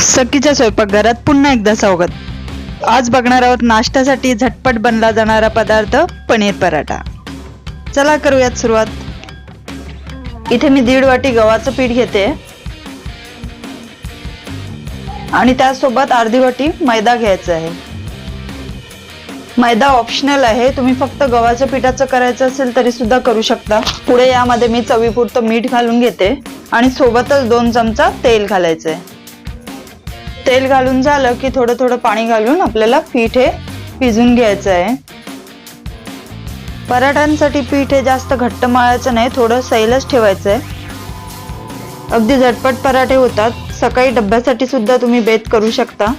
सखीच्या स्वयंपाकघरात पुन्हा एकदा स्वागत. आज बघणार आहोत नाश्त्यासाठी झटपट बनला जाणारा पदार्थ पनीर पराठा. चला करूयात सुरुवात. इथे मी दीड वाटी गव्हाचं पीठ घेते. आणि त्यासोबत अर्धी वाटी मैदा घ्यायचा आहे. मैदा ऑप्शनल आहे. तुम्ही फक्त गव्हाच्या पिठाचं करायचं असेल तरी सुद्धा करू शकता. पुढे यामध्ये मी चवीपुरतं मीठ घालून घेते. आणि सोबतच दोन चमचा तेल घालायचंय. तेल घालून झालं की थोडं थोडं पाणी घालून आपल्याला पीठ हे भिजून घ्यायचं आहे. पराठ्यांसाठी पीठ हे जास्त घट्ट मळायचं नाही थोडं सैलच ठेवायचं आहे. अगदी झटपट पराठे होतात. सकाळी डब्यासाठी सुद्धा तुम्ही बेत करू शकता.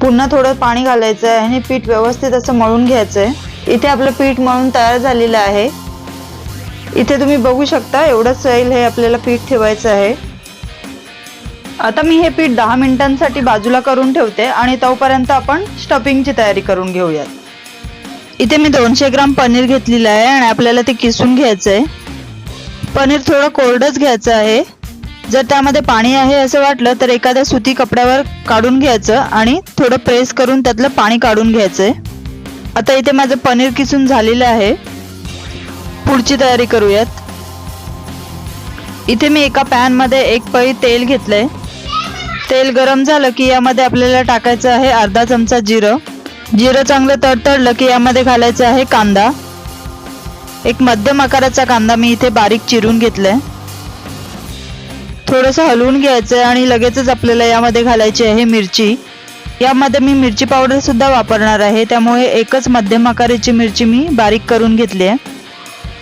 पुन्हा थोडं पाणी घालायचं आहे आणि पीठ व्यवस्थित असं मळून घ्यायचं आहे. इथे आपलं पीठ मळून तयार झालेलं आहे. इथे तुम्ही बघू शकता एवढं सैल हे आपल्याला पीठ ठेवायचं आहे. आता मी हे पीठ दहा मिनिटांसाठी बाजूला करून ठेवते आणि तोपर्यंत आपण स्टफिंगची तयारी करून घेऊयात. इथे मी दोनशे ग्राम पनीर घेतलेलं आहे आणि आपल्याला ते किसून घ्यायचं आहे पनीर थोडं कोरडच घ्यायचं आहे. जर त्यामध्ये पाणी आहे असं वाटलं तर एखाद्या सुती कपड्यावर काढून घ्यायचं आणि थोडं प्रेस करून त्यातलं पाणी काढून घ्यायचंय. आता इथे माझं पनीर किसून झालेलं आहे. पुढची तयारी करूयात. इथे मी एका पॅनमध्ये एक पळी तेल घेतलं आहे तेल गरम झालं की यामध्ये आपल्याला टाकायचं आहे अर्धा चमचा जिरं. जिरं चांगलं तडतडलं की यामध्ये घालायचं आहे कांदा. एक मध्यम आकाराचा कांदा मी इथे बारीक चिरून घेतलाय. थोडंसं हलवून घ्यायचं आणि लगेचच आपल्याला यामध्ये घालायची आहे मिरची. यामध्ये मी मिरची पावडर सुद्धा वापरणार आहे त्यामुळे एकच मध्यम आकाराची मिरची मी बारीक करून घेतली आहे.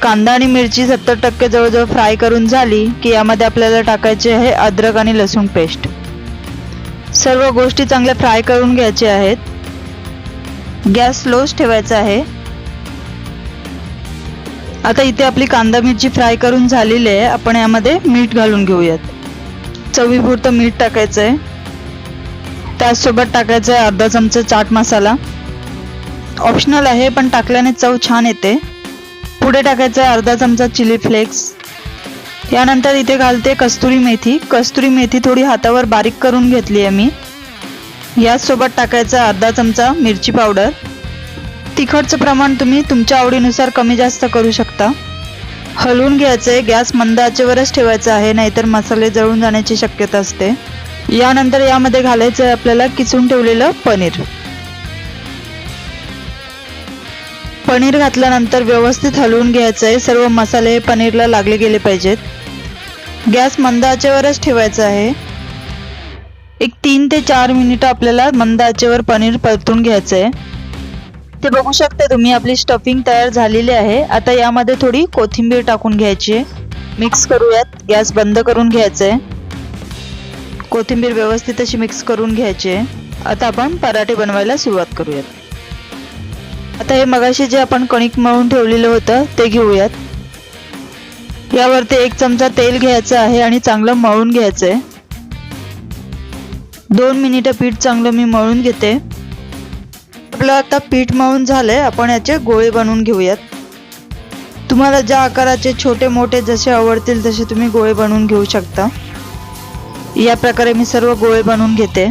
कांदा आणि मिरची सत्तर टक्के जवळजवळ फ्राय करून झाली की यामध्ये आपल्याला टाकायची आहे अद्रक आणि लसूण पेस्ट. सर्व गोष्टी चांगल्या फ्राय करून घ्यायच्या आहेत. गॅस स्लोच ठेवायचा आहे. आता इथे आपली कांदा मिरची फ्राय करून झालेली आहे. आपण यामध्ये मीठ घालून घेऊयात. चवीपुरतं मीठ टाकायचं आहे. त्याचसोबत टाकायचं आहे अर्धा चमचा चाट मसाला. ऑप्शनल आहे पण टाकल्याने चव छान येते. पुढे टाकायचं आहे अर्धा चमचा चिली फ्लेक्स. यानंतर इथे घालते कस्तुरी मेथी. कस्तुरी मेथी थोडी हातावर बारीक करून घेतली आहे मी. याचसोबत टाकायचा अर्धा चमचा मिरची पावडर. तिखटचं प्रमाण तुम्ही तुमच्या आवडीनुसार कमी जास्त करू शकता. हलवून घ्यायचं आहे गॅस मंद आचेवरच ठेवायचा आहे नाहीतर मसाले जळून जाण्याची शक्यता असते. यानंतर यामध्ये घालायचं आहे आपल्याला किसून ठेवलेलं पनीर. पनीर घातल्यानंतर व्यवस्थित हलवून घ्यायचं आहे सर्व मसाले पनीरला लागले गेले पाहिजेत. गॅस मंद आचेवरच ठेवायचा आहे. एक तीन ते चार मिनिटं आपल्याला मंद आचेवर पनीर परतून घ्यायचं आहे ते बघू शकता तुम्ही आपली स्टफिंग तयार झालेली आहे. आता यामध्ये थोडी कोथिंबीर टाकून घ्यायची आहे. मिक्स करूयात गॅस बंद करून घ्यायचं आहे कोथिंबीर व्यवस्थित अशी मिक्स करून घ्यायची आहे. आता आपण पराठे बनवायला सुरुवात करूयात. आता हे मगाशी जे आपण कणिक मळून ठेवलेलं होतं ते घेऊयात. यावरती एक चमचा तेल घ्यायचं आहे आणि चांगलं मळून घ्यायचं आहे दोन मिनिटं पीठ चांगलं मी मळून घेते. आपलं आता पीठ मळून झालंय आपण याचे गोळे बनवून घेऊयात. तुम्हाला ज्या आकाराचे छोटे मोठे जसे आवडतील तसे तुम्ही गोळे बनवून घेऊ शकता. या प्रकारे मी सर्व गोळे बनवून घेते.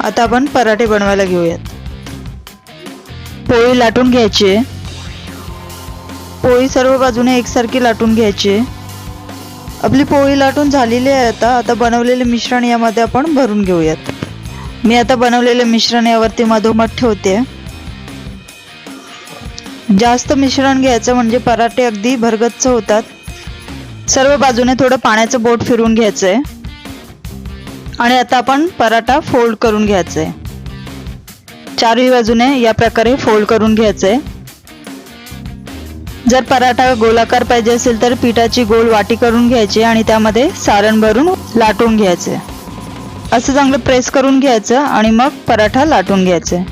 आता आपण पराठे बनवायला घेऊयात. पोळी लाटून घ्यायची आहे. पोळी सर्व बाजूने एकसारखी लाटून घ्यायची. आपली पोळी लाटून झालेली आहे आता. आता बनवलेले मिश्रण यामध्ये आपण भरून घेऊयात. मी आता बनवलेले मिश्रण यावरती मधोमध ठेवते. जास्त मिश्रण घ्यायचं म्हणजे पराठे अगदी भरगच्च होतात. सर्व बाजूने थोडं पाण्याचं बोट फिरून घ्यायचं आहे आणि आता आपण पराठा फोल्ड करून घ्यायचा आहे चारही बाजूने या प्रकारे फोल्ड करून घ्यायचं आहे जर पराठा गोलाकार पाहिजे असेल तर पिठाची गोल वाटी करून घ्यायची आणि त्यामध्ये सारण भरून लाटून घ्यायचे. असं चांगलं प्रेस करून घ्यायचं आणि मग पराठा लाटून घ्यायचे.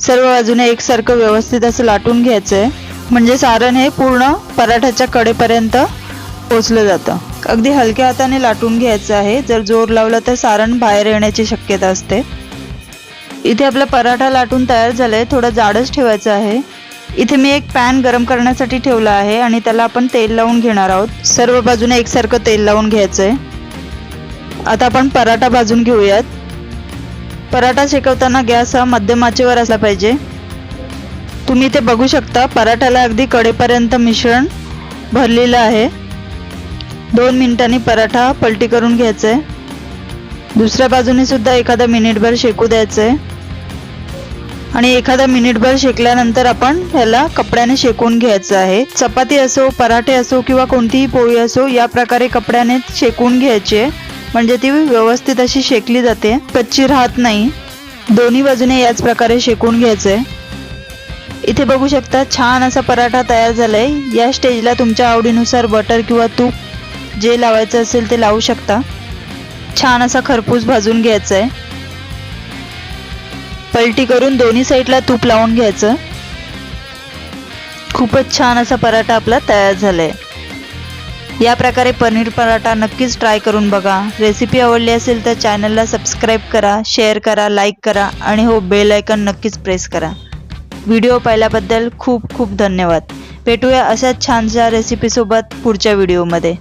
सर्व बाजूने एकसारखं व्यवस्थित असं लाटून घ्यायचंय म्हणजे सारण हे पूर्ण पराठ्याच्या कडेपर्यंत पोचलं जातं. अगदी हलक्या हाताने लाटून घ्यायचं आहे. जर जोर लावला तर सारण बाहेर येण्याची शक्यता असते. इथे आपला पराठा लाटून तयार झालाय. थोडं जाडच ठेवायचं आहे. इथे मी एक पॅन गरम करण्यासाठी ठेवला आहे आणि त्याला आपण तेल लावून घेणार आहोत. सर्व बाजूने एकसारखं तेल लावून घ्यायचंय. आता आपण पराठा भाजून घेऊयात. पराठा शेकवताना गॅस हा मध्यम आचेवर असला पाहिजे. तुम्ही ते बघू शकता पराठ्याला अगदी कडेपर्यंत मिश्रण भरलेलं आहे. दोन मिनिटांनी पराठा पलटी करून घ्यायचा आहे दुसऱ्या बाजूने सुद्धा एखादा मिनिटभर शेकू द्यायचं आहे आणि एखादा मिनिटभर शेकल्यानंतर आपण ह्याला कपड्याने शेकून घ्यायचं आहे. चपाती असो पराठे असो किंवा कोणतीही पोळी असो या प्रकारे कपड्याने शेकून घ्यायची. आहे म्हणजे ती व्यवस्थित अशी शेकली जाते. कच्ची राहत नाही. दोन्ही बाजूने याच प्रकारे शेकून घ्यायचं आहे इथे बघू शकता छान असा पराठा तयार झालाय. या स्टेजला तुमच्या आवडीनुसार बटर किंवा तूप जे लावायचं असेल ते लावू शकता. छान असा खरपूस भाजून घ्यायचा आहे पलटी करून दोन्ही साईडला तूप लावून घ्यायचं. खूपच छान असा पराठा आपला तयार झालाय. या प्रकारे पनीर पराठा नक्कीच ट्राय करून बघा. रेसिपी आवडली असेल तर चॅनलला सबस्क्राईब करा शेअर करा लाईक करा आणि हो बेल आयकन नक्कीच प्रेस करा. व्हिडिओ पाहिल्याबद्दल खूप खूप धन्यवाद. भेटूया अशाच छानशा रेसिपीसोबत पुढच्या व्हिडिओमध्ये.